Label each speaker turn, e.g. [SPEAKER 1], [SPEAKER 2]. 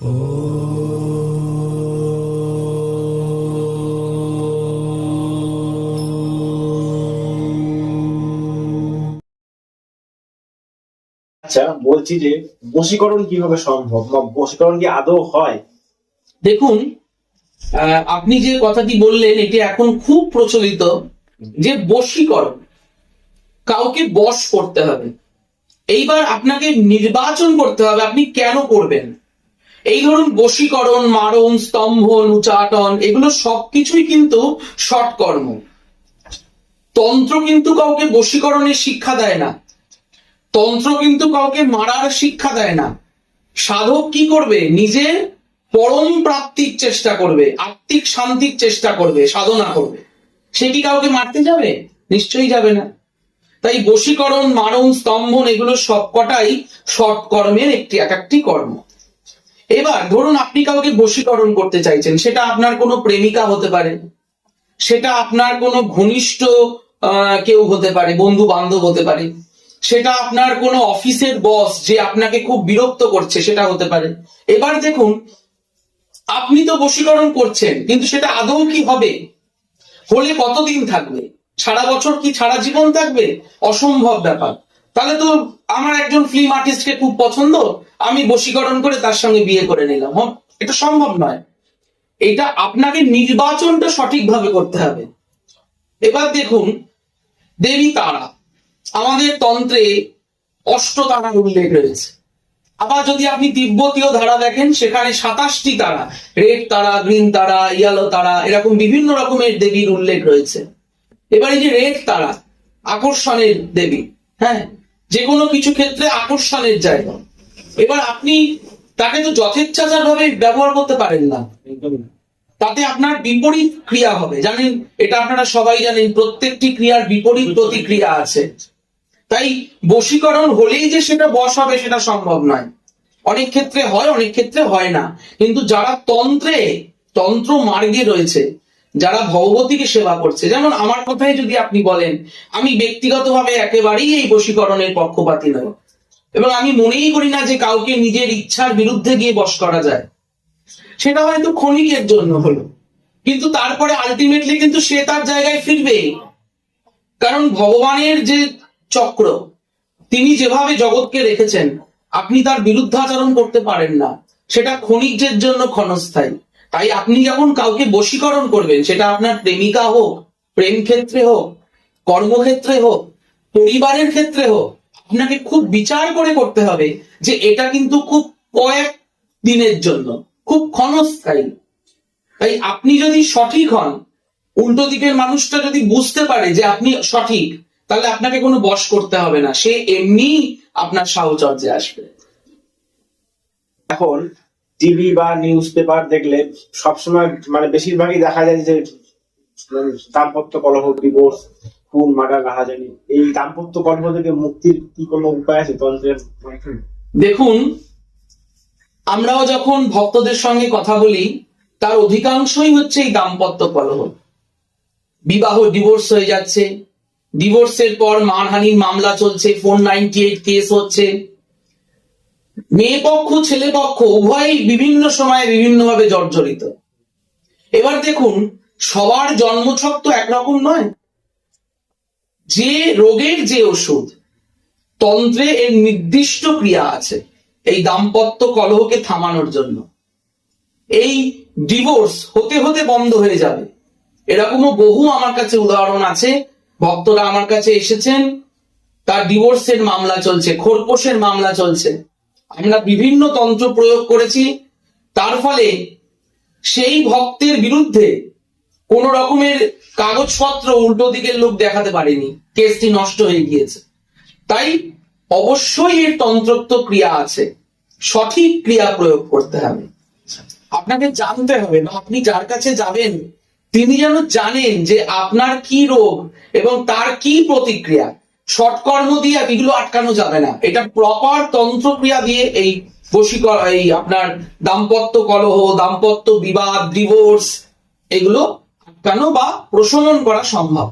[SPEAKER 1] আচ্ছা বলছি যে বশীকরণ কীভাবে সম্ভব বা বশীকরণ কি আদৌ হয়?
[SPEAKER 2] দেখুন আপনি যে কথাটি বললেন, এটি এখন খুব প্রচলিত যে বশীকরণ, কাউকে বশ করতে হবে। এইবার আপনাকে নির্বাচন করতে হবে, আপনি কেন করবেন? এই ধরুন বশীকরণ, মারণ স্তম্ভন উচাটন এগুলো সবকিছুই কিন্তু সৎকর্ম তন্ত্র কিন্তু কাউকে বশীকরণের শিক্ষা দেয় না। তন্ত্র কিন্তু কাউকে মারার শিক্ষা দেয় না। সাধক কি করবে? নিজের পরম প্রাপ্তির চেষ্টা করবে, আত্মিক শান্তির চেষ্টা করবে, সাধনা করবে। সে কি কাউকে মারতে যাবে? নিশ্চয়ই যাবে না। তাই বশীকরণ, মারণ স্তম্ভন এগুলো সবকটাই সৎকর্মের একটি, এক একটি কর্ম। এবার ধরুন আপনি কাউকে বশীকরণ করতে চাইছেন, সেটা আপনার কোনো প্রেমিকা হতে পারে, সেটা আপনার কোনো ঘনিষ্ঠ কেউ হতে পারে বন্ধু বান্ধব হতে পারে, সেটা আপনার কোনো অফিসের বস যে আপনাকে খুব বিরক্ত করছে, সেটা হতে পারে। এবার দেখুন, আপনি তো বশীকরণ করছেন, কিন্তু সেটা আদৌ কি হবে? হলে কতদিন থাকবে? সারা বছর কি সারা জীবন থাকবে? অসম্ভব ব্যাপার। তাহলে তো আমার একজন ফিল্ম আর্টিস্টকে খুব পছন্দ আমি বশীকরণ করে তার সঙ্গে বিয়ে করে নিলাম। হ্যাঁ, এটা সম্ভব নয়। এটা আপনাকে নির্বাচনটা সঠিকভাবে করতে হবে। এবার দেখুন দেবী তারা আমাদের তন্ত্রে অষ্ট তারার উল্লেখ রয়েছে। আবার যদি আপনি তিব্বতীয় ধারা দেখেন সেখানে সাতাশটি তারা রেড তারা গ্রিন তারা ইয়ালো তারা এরকম বিভিন্ন রকমের দেবীর উল্লেখ রয়েছে। এবার এই যে রেড তারা আকর্ষণের দেবী হ্যাঁ যে কোনো কিছু ক্ষেত্রে আকর্ষণের জায়গা। এবার আপনি তাকে তো যথেচ্ছাচার ভাবে ব্যবহার করতে পারেন না। তাতে আপনার বিপরীত ক্রিয়া হবে। জানেন, এটা আপনারা সবাই জানেন, প্রত্যেকটি ক্রিয়ার বিপরীত প্রতিক্রিয়া আছে। তাই বশীকরণ হলেই যে সেটা বশ হবে সেটা সম্ভব নয়। অনেক ক্ষেত্রে হয়, অনেক ক্ষেত্রে হয় না। কিন্তু যারা তন্ত্রে, তন্ত্র মার্গে রয়েছে যারা ভগবতীকে সেবা করছে, যেমন আমার কথাই যদি আপনি বলেন, আমি ব্যক্তিগতভাবে একেবারেই এই বশীকরণের পক্ষপাতী নয় এবং আমি মনেই করি না যে কাউকে নিজের ইচ্ছার বিরুদ্ধে গিয়ে বশ করা যায়। সেটা হয়তো ক্ষণিকের জন্য হলো। কিন্তু তারপরে আলটিমেটলি কিন্তু সে তার জায়গায় ফিরবে। কারণ ভগবানের যে চক্র, তিনি যেভাবে জগৎকে রেখেছেন, আপনি তার বিরুদ্ধাচরণ করতে পারেন না। সেটা ক্ষণিকের জন্য ক্ষণস্থায়ী। তাই আপনি যখন কাউকে বশীকরণ করবেন, সেটা আপনার প্রেমিকা হোক, প্রেম ক্ষেত্রে হোক, কর্মক্ষেত্রে হোক, পরিবারের ক্ষেত্রে হোক, আপনাকে খুব বিচার করে করতে হবে যে এটা কিন্তু খুব কয়েক দিনের জন্য, খুব ক্ষণস্থায়ী। তাই আপনি যদি সঠিক হন, উল্টো দিকের মানুষটা যদি বুঝতে পারে যে আপনি সঠিক, তাহলে আপনাকে কোনো বশ করতে হবে না, সে এমনি আপনার সাহচর্যে আসবে।
[SPEAKER 1] এখন টিভি বা নিউজ পেপার দেখলে সবসময় মানে বেশিরভাগই দেখা যায় যে দাম্পত্য কলহ ডিভোর্স খুন, মার্ডার, রাহাজানি, এই দাম্পত্য কলহ থেকে মুক্তির কি কোনো উপায় আছে তন্ত্রের?
[SPEAKER 2] দেখুন, আমরাও যখন ভক্তদের সঙ্গে কথা বলি, তার অধিকাংশই হচ্ছে এই দাম্পত্য কলহ। বিবাহ ডিভোর্স হয়ে যাচ্ছে। ডিভোর্সের পর মানহানির মামলা চলছে ফোর নাইনটি এইট কেস হচ্ছে। মেয়ে পক্ষ ছেলে পক্ষ উভয়ই বিভিন্ন সময়ে বিভিন্নভাবে জর্জরিত। এবার দেখুন, সবার জন্মছক তো একরকম নয়। যে রোগের যে ওষুধ, তন্ত্রে এর নির্দিষ্ট ক্রিয়া আছে, এই দাম্পত্য কলহকে থামানোর জন্য। এই ডিভোর্স হতে হতে বন্ধ হয়ে যাবে। এরকমও বহু আমার কাছে উদাহরণ আছে। ভক্তরা আমার কাছে এসেছেন, তার ডিভোর্সের মামলা চলছে, খোরপোশের মামলা চলছে। আমরা বিভিন্ন তন্ত্র প্রয়োগ করেছি, তার ফলে সেই ভক্তের বিরুদ্ধে কোন রকমের কাগজপত্র উল্টো দিকের লোক দেখাতে পারেনি, কেসটি নষ্ট হয়ে গিয়েছে। তাই অবশ্যই এর তন্ত্রত্ব ক্রিয়া আছে, সঠিক ক্রিয়া প্রয়োগ করতে হবে। আপনাকে জানতে হবে, বা আপনি যার কাছে যাবেন, তিনি যেন জানেন যে আপনার কি রোগ এবং তার কি প্রতিক্রিয়া। সৎকর্ম দিয়ে এগুলো আটকানো যাবে না। এটা প্রপার তন্ত্রক্রিয়া দিয়ে এই বশীকর এই আপনার দাম্পত্য কলহ, দাম্পত্য বিবাদ ডিভোর্স এগুলো আটকানো বা প্রশমন করা সম্ভব।